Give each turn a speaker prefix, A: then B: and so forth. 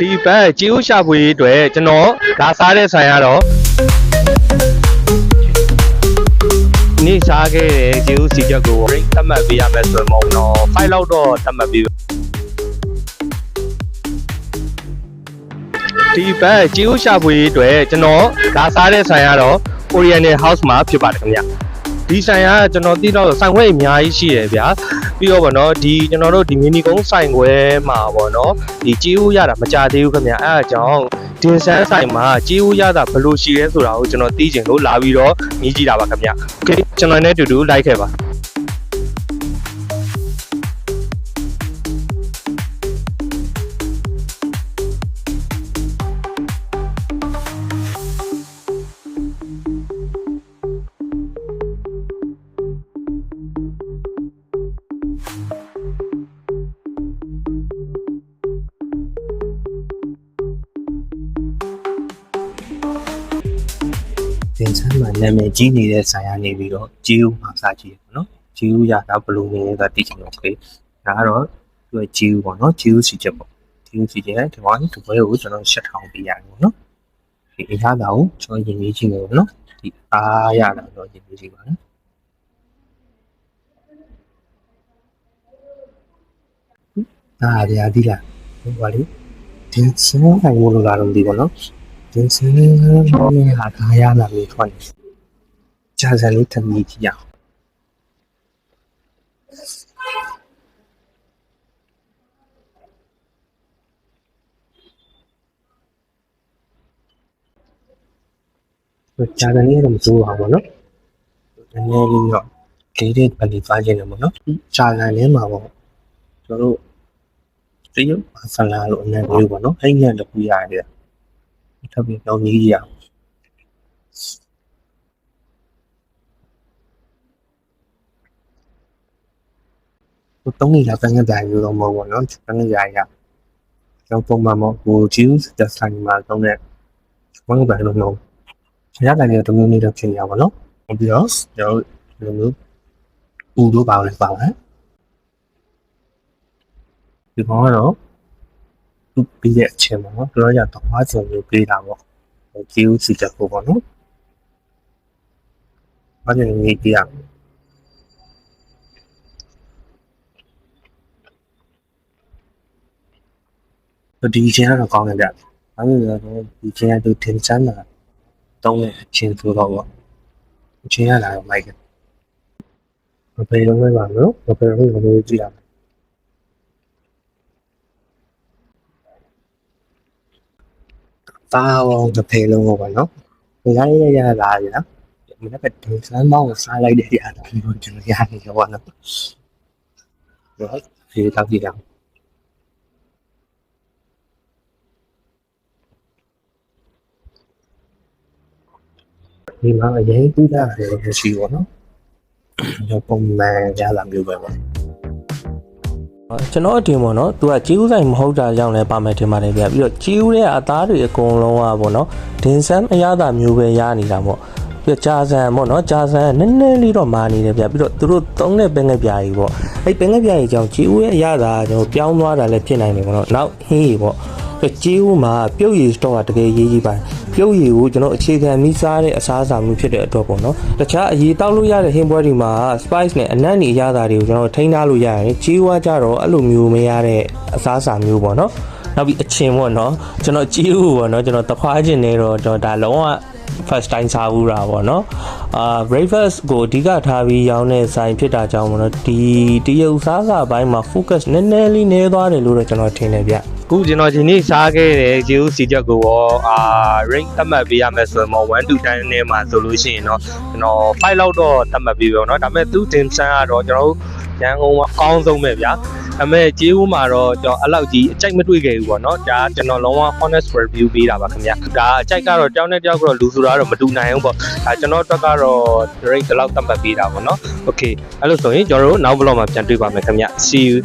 A: ဒီဘက်ကြေးဥရှာဖွေရေးအတွက်ကျွန်တော်လာစားတဲ့ဆိုင်ကတော့နေ့စားခဲ့တဲ့ကြေးဥစီချက်ကို rate သတ်မှတ်ပေးရမယ်ဆိုတော့တော့ file လောက်တော့သတ်မှတ်ပေးဒီဘက်ကြေးဥရှာဖွေရေးအတွက်ကျွန်တော်လာစားတဲ့ဆိုင်ကတော့ Oriental House မှာဖြစ်ပါတယ်ခင်ဗျာ ဒီဆိုင်ကကျွန်တော်သိတော့ဆိုင်ခွဲအများကြီးရှိတယ်ဗျာပြီးတော့ဗောနော်ဒီကျွန်တော်တို့ဒီမီနီကုန်းဆိုင်ခွဲမှာဗောနော်ဒီကြီးဦးရတာမကြသေးဘူးခင်ဗျအဲအကြောင်းဒင်ဆန်းဆိုင်မှာကြီးဦးရတာဘယ်လိုရှိရဲဆိုတာကိုကျွန်တော်သိချင်လို့လာပြီးတော့မြည်ကြည့်တာပါခင်ဗျโอเคကျွန်တော်နဲ့အတူတူလိုက်ခဲ့ပါ
B: သင်္ချမ်းမှာနာမည်ကြီးနေတဲ့ဆိုင်ကနေပြီးတော့ဂျီဦးမှာစားကြည့်ရပါတော့ဂျီဦးရတာဘယ်လိုနေလဲဆိုတာသိချင်တော့ခေဒါကတော့သူကဂျီဦးပေါ့နော်ဂျီဦးစီချက်ပေါ့ဂျီဦးစီချက်ဒီမှာဒီဘွဲကိုကျွန်တော်ရှက်ထောင်ပေးရတယ်ပေါ့နော်ဒီအရာတာကိုကျွန်တော်ရင်ရေးကြည့်မယ်ပေါ့နော်ဒီအားရတာတော့ရင်ရေးကြည့်ပါနော်အာရဒီလားဟိုပါလေဒီစမ်းနိုင်လို့လာတော့ဒီပေါ့နော် ဒီစင်းနဲ့ဟာခါရလာပြီထွန်းကြာစလေးတမီကြီးရအောင်ကြာစလေးတော့မစိုးပါဘူးနော်နည်းနည်းလေးတော့လေးလေးပလီပါခြင်းတယ်ပေါ့နော်ကြာစလေးမှာပေါ့ကျွန်တော်တို့တရုတ်ဆလာလို့အနေမျိုးပေါ့နော်အဲ့ညတခုရတယ် 特别容易痒。Utungiyatanga dayu romo wono chukanga yaya. Kau tong mamo wujiu sudah sang maltone. Mang dayu romo. Saya dayu romo ni dayu chenya wono. Obvious, dayu romo. Udo bawal bawal. Di mana? တော်ပုံမှန်မဟုတ်ဟို juice တက်ဆိုင်မှာတုံးတဲ့ဘန်းဘန်လို့နော်ရတဲ့နေတော့မျိုးလေးတော့ဖြစ်နေရပါတော့ပြီးတော့ကျွန်တော်ဒီလိုမျိုးဦးတို့ပါလဲပါလဲဒီကောင်ကတော့သူပြီးတဲ့အချိန်မှာနော်တို့ရတော့အားစုံမျိုးပေးတာပေါ့ဟိုဂျီဦးစီတက်ဖို့ပေါ့နော်ဘာလို့နေကြရဒီချင်းကတော့ကောင်းတယ်ဗျ။ဘာလို့လဲဆိုတော့ဒီချင်းကသူတင်စမ်းတာတုံးတဲ့အချင်းဆိုတော့ပေါ့။အချင်းရလာတော့မိုက်ကမပေတော့မပါဘူး။မပေတော့ဘယ်လိုကြည့်ရမလဲ။တာအောင်တစ်ဖေလုံးပေါ့နော်။ဒီလိုက်ရရလာ ရနော်။ဒီနေ့ကတင်စမ်းမောင်းစားလိုက်တဲ့အားဒီလိုကျွန်တော်ရနေရောနော်။ဟုတ်ဒီတော့ကြည့်ရအောင်ဒီမှာအရင်တူးတာတယ်လို့ရှိပါတော့။ကျွန်ပုံမှန်ရလာမျိုးပဲပေါ့
C: ကျွန်တော်အတင်ပေါ့နော်သူကကြီးဦးဆိုင်မဟုတ်တာကြောင့်လည်းပါမယ်ထင်ပါတယ်ဗျပြီးတော့ကြီးဦးရဲ့အသားတွေအကုန်လုံးကပေါ့နော်ဒင်ဆမ်အရသာမျိုးပဲရနေတာပေါ့ပြီးတော့ဂျာဆန်ပေါ့နော်ဂျာဆန်ကနည်းနည်းလေးတော့မာနေတယ်ဗျပြီးတော့သူတို့သုံးတဲ့ပင်ငယ်ပြားကြီးပေါ့အဲ့ပင်ငယ်ပြားကြီးကြောင့်ကြီးဦးရဲ့အရသာကျွန်တော်ပြောင်းသွားတာလည်းဖြစ်နိုင်တယ်ပေါ့နော်နောက်ဟင်းကြီးပေါ့ပြီးကြီးဦးမှာပြုတ်ရည်စတော့ကတကယ်ရေးကြီးပါတယ် ပြုတ်ရည်ကိုကျွန်တော်အခြေခံမိစားတဲ့အစားအစာမျိုးဖြစ်တဲ့အတွက်ပေါ့နော်တခြားအရေးတောက်လို့ရတဲ့ဟင်းပွဲတွေမှာ spice နဲ့အနံ့နေအရသာတွေကိုကျွန်တော်ထိန်းထားလို့ရတယ်ကြီးဦးကကြတော့အဲ့လိုမျိုးမရတဲ့အစားအစာမျိုးပေါ့နော်နောက်ပြီးအချင်းပေါ့နော်ကျွန်တော်ကြီးဦးပေါ့နော်ကျွန်တော်တခွားခြင်းနေတော့ကျွန်တော်ဒါလုံးဝ first time စားဘူးတာပေါ့နော်အာ breakfast ကိုအဓိကထားပြီးရောင်းတဲ့ဆိုင်ဖြစ်တာကြောင့်ပေါ့နော်ဒီတရုတ်စားစာဘိုင်းမှာ focus နည်းနည်းလေးနည်းသွားတယ်လို့တော့ကျွန်တော်ထင်တယ်ဗျ
A: အခုကျွန်တော်ဒီနေ့စားခဲ့တဲ့ဂျီဦးစီချက်ကိုရောအာ rate သတ်မှတ်ပေးရမယ်ဆိုရင်တော့1 to 10နဲ့မှာဆိုလို့ရှိရင်တော့ကျွန်တော်5လောက်တော့သတ်မှတ်ပေးပါတော့เนาะဒါပေမဲ့သူတင်ဆန်းကတော့ကျွန်တော်တို့ရန်ကုန်မှာအကောင်းဆုံးပဲဗျာဒါပေမဲ့ဂျီဦးမှာတော့ကျွန်တော်အဲ့လောက်ကြီးအကြိုက်မတွေ့ခဲ့ဘူးပေါ့เนาะဒါကျွန်တော်လုံးဝ honest review ပေးတာပါခင်ဗျာဒါအကြိုက်ကတော့တယောက်နဲ့တယောက်ကတော့လူဆိုတာကတော့မတူနိုင်ဘူးပေါ့ဒါကျွန်တော်အတွက်ကတော့ rate ဒီလောက်သတ်မှတ်ပေးတာပေါ့เนาะ okay အဲ့လိုဆိုရင်ကျွန်တော်တို့နောက် vlog မှာပြန်တွေ့ပါမယ်ခင်ဗျ see you